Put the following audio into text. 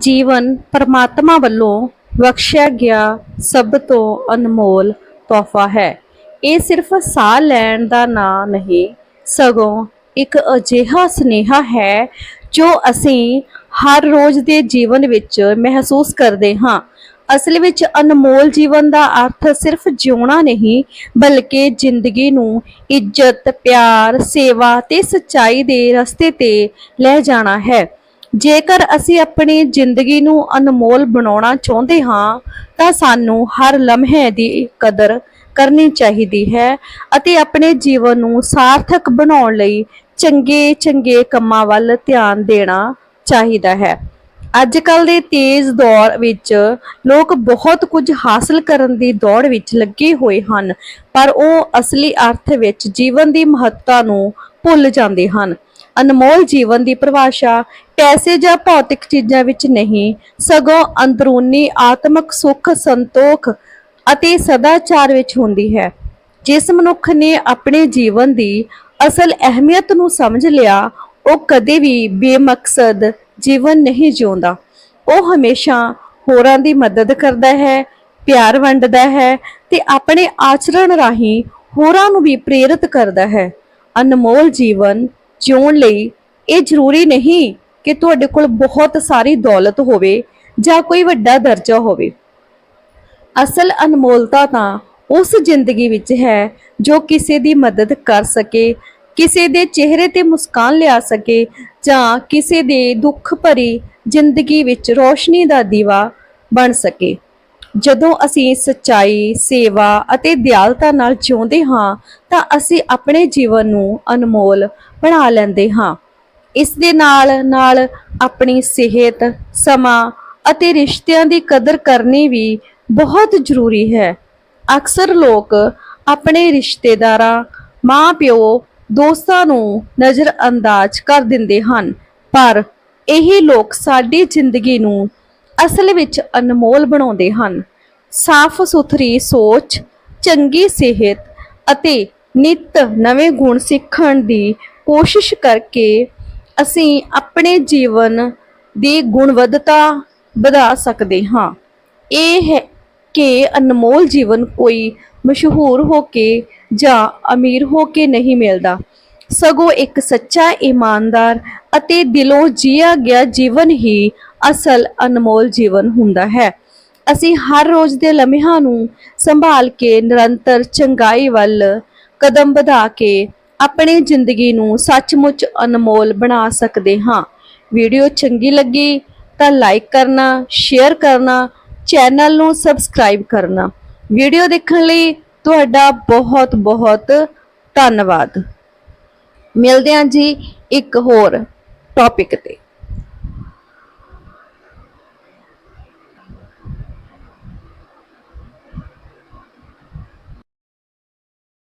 ਜੀਵਨ ਪਰਮਾਤਮਾ ਵੱਲੋਂ ਬਖਸ਼ਿਆ ਗਿਆ ਸਭ ਤੋਂ ਅਨਮੋਲ ਤੋਹਫਾ ਹੈ। ਇਹ ਸਿਰਫ ਸਾਹ ਲੈਣ ਦਾ ਨਾਂ ਨਹੀਂ, ਸਗੋਂ ਇੱਕ ਅਜਿਹਾ ਸੁਨੇਹਾ ਹੈ ਜੋ ਅਸੀਂ ਹਰ ਰੋਜ਼ ਦੇ ਜੀਵਨ ਵਿੱਚ ਮਹਿਸੂਸ ਕਰਦੇ ਹਾਂ। ਅਸਲ ਵਿੱਚ ਅਨਮੋਲ ਜੀਵਨ ਦਾ ਅਰਥ ਸਿਰਫ ਜਿਉਣਾ ਨਹੀਂ, ਬਲਕਿ ਜ਼ਿੰਦਗੀ ਨੂੰ ਇੱਜ਼ਤ, ਪਿਆਰ, ਸੇਵਾ ਤੇ ਸੱਚਾਈ ਦੇ ਰਸਤੇ ਤੇ ਲੈ ਜਾਣਾ ਹੈ। ਜੇਕਰ ਅਸੀਂ ਆਪਣੀ ਜ਼ਿੰਦਗੀ ਨੂੰ ਅਨਮੋਲ ਬਣਾਉਣਾ ਚਾਹੁੰਦੇ ਹਾਂ, ਤਾਂ ਸਾਨੂੰ ਹਰ ਲਮਹੇ ਦੀ ਕਦਰ ਕਰਨੀ ਚਾਹੀਦੀ ਹੈ ਅਤੇ ਆਪਣੇ ਜੀਵਨ ਨੂੰ ਸਾਰਥਕ ਬਣਾਉਣ ਲਈ ਚੰਗੇ ਚੰਗੇ ਕੰਮਾਂ ਵੱਲ ਧਿਆਨ ਦੇਣਾ ਚਾਹੀਦਾ ਹੈ। ਅੱਜ ਕੱਲ ਦੇ ਤੇਜ਼ ਦੌਰ ਵਿੱਚ ਲੋਕ ਬਹੁਤ ਕੁਝ ਹਾਸਲ ਕਰਨ ਦੀ ਦੌੜ ਵਿੱਚ ਲੱਗੇ ਹੋਏ ਹਨ, ਪਰ ਉਹ ਅਸਲੀ ਅਰਥ ਵਿੱਚ ਜੀਵਨ ਦੀ ਮਹੱਤਤਾ ਨੂੰ ਭੁੱਲ ਜਾਂਦੇ ਹਨ। ਅਨਮੋਲ ਜੀਵਨ ਦੀ ਪਰਿਭਾਸ਼ਾ ਪੈਸੇ ਜਾਂ ਭੌਤਿਕ ਚੀਜ਼ਾਂ ਵਿੱਚ ਨਹੀਂ, ਸਗੋਂ ਅੰਦਰੂਨੀ ਆਤਮਿਕ ਸੁੱਖ, ਸੰਤੋਖ ਅਤੇ ਸਦਾਚਾਰ ਵਿੱਚ ਹੁੰਦੀ ਹੈ। ਜਿਸ ਮਨੁੱਖ ਨੇ ਆਪਣੇ ਜੀਵਨ ਦੀ ਅਸਲ ਅਹਿਮੀਅਤ ਨੂੰ ਸਮਝ ਲਿਆ, ਉਹ ਕਦੇ ਵੀ ਬੇਮਕਸਦ ਜੀਵਨ ਨਹੀਂ ਜਿਉਂਦਾ। ਉਹ ਹਮੇਸ਼ਾ ਹੋਰਾਂ ਦੀ ਮਦਦ ਕਰਦਾ ਹੈ, ਪਿਆਰ ਵੰਡਦਾ ਹੈ ਤੇ ਆਪਣੇ ਆਚਰਣ ਰਾਹੀਂ ਹੋਰਾਂ ਨੂੰ ਵੀ ਪ੍ਰੇਰਿਤ ਕਰਦਾ ਹੈ। ਅਨਮੋਲ ਜੀਵਨ ਜਿਉਣ ਲਈ, ਇਹ ਜ਼ਰੂਰੀ ਨਹੀਂ ਕਿ ਤੁਹਾਡੇ ਕੋਲ ਬਹੁਤ ਸਾਰੀ ਦੌਲਤ ਹੋਵੇ ਜਾਂ ਕੋਈ ਵੱਡਾ ਦਰਜਾ ਹੋਵੇ। ਅਸਲ ਅਨਮੋਲਤਾ ਤਾਂ ਉਸ ਜ਼ਿੰਦਗੀ ਵਿੱਚ ਹੈ ਜੋ ਕਿਸੇ ਦੀ ਮਦਦ ਕਰ ਸਕੇ, ਕਿਸੇ ਦੇ ਚਿਹਰੇ ਤੇ ਮੁਸਕਾਨ ਲਿਆ ਸਕੇ ਜਾਂ ਕਿਸੇ ਦੇ ਦੁੱਖ ਭਰੀ ਜ਼ਿੰਦਗੀ ਵਿੱਚ ਰੋਸ਼ਨੀ ਦਾ ਦੀਵਾ ਬਣ ਸਕੇ। ਜਦੋਂ ਅਸੀਂ ਸੱਚਾਈ, ਸੇਵਾ ਅਤੇ ਦਿਆਲਤਾ ਨਾਲ ਜਿਉਂਦੇ ਹਾਂ, ਤਾਂ ਅਸੀਂ ਆਪਣੇ ਜੀਵਨ ਨੂੰ ਅਨਮੋਲ ਬਣਾ ਲੈਂਦੇ ਹਾਂ। ਇਸ ਦੇ ਨਾਲ ਨਾਲ ਆਪਣੀ ਸਿਹਤ, ਸਮਾਂ ਅਤੇ ਰਿਸ਼ਤਿਆਂ ਦੀ ਕਦਰ ਕਰਨੀ ਵੀ ਬਹੁਤ ਜ਼ਰੂਰੀ ਹੈ। ਅਕਸਰ ਲੋਕ ਆਪਣੇ ਰਿਸ਼ਤੇਦਾਰਾਂ, ਮਾਂ-ਪਿਓ, ਦੋਸਤਾਂ ਨੂੰ ਨਜ਼ਰਅੰਦਾਜ਼ ਕਰ ਦਿੰਦੇ ਹਨ, ਪਰ ਇਹ ਲੋਕ ਸਾਡੀ ਜ਼ਿੰਦਗੀ ਨੂੰ ਅਸਲ ਵਿੱਚ ਅਨਮੋਲ ਬਣਾਉਂਦੇ ਹਨ। ਸਾਫ਼ ਸੁਥਰੀ ਸੋਚ, ਚੰਗੀ ਸਿਹਤ ਅਤੇ ਨਿਤ ਨਵੇਂ ਗੁਣ ਸਿੱਖਣ ਦੀ ਕੋਸ਼ਿਸ਼ ਕਰਕੇ ਅਸੀਂ ਆਪਣੇ ਜੀਵਨ ਦੀ ਗੁਣਵੱਤਾ ਵਧਾ ਸਕਦੇ ਹਾਂ। ਇਹ ਹੈ ਕਿ ਅਨਮੋਲ ਜੀਵਨ ਕੋਈ ਮਸ਼ਹੂਰ ਹੋ ਕੇ ਜਾਂ ਅਮੀਰ ਹੋ ਕੇ ਨਹੀਂ ਮਿਲਦਾ। ਸਗੋਂ ਇੱਕ ਸੱਚਾ ਇਮਾਨਦਾਰ ਅਤੇ ਦਿਲੋਂ ਜੀਆ ਗਿਆ ਜੀਵਨ ਹੀ ਅਸਲ ਅਨਮੋਲ ਜੀਵਨ ਹੁੰਦਾ ਹੈ। ਅਸੀਂ ਹਰ ਰੋਜ਼ ਦੇ ਲਮਹਿਆਂ ਨੂੰ ਸੰਭਾਲ ਕੇ ਨਿਰੰਤਰ ਚੰਗਾਈ ਵੱਲ ਕਦਮ ਵਧਾ ਕੇ ਆਪਣੀ ਜ਼ਿੰਦਗੀ ਨੂੰ ਸੱਚਮੁੱਚ ਅਨਮੋਲ ਬਣਾ ਸਕਦੇ ਹਾਂ। ਵੀਡੀਓ ਚੰਗੀ ਲੱਗੀ ਤਾਂ ਲਾਈਕ ਕਰਨਾ, ਸ਼ੇਅਰ ਕਰਨਾ, ਚੈਨਲ ਨੂੰ ਸਬਸਕ੍ਰਾਈਬ ਕਰਨਾ। ਵੀਡੀਓ ਦੇਖਣ ਲਈ ਤੁਹਾਡਾ ਬਹੁਤ ਬਹੁਤ ਧੰਨਵਾਦ। ਮਿਲਦੇ ਹਾਂ ਜੀ ਇੱਕ ਹੋਰ ਟੌਪਿਕ ਤੇ।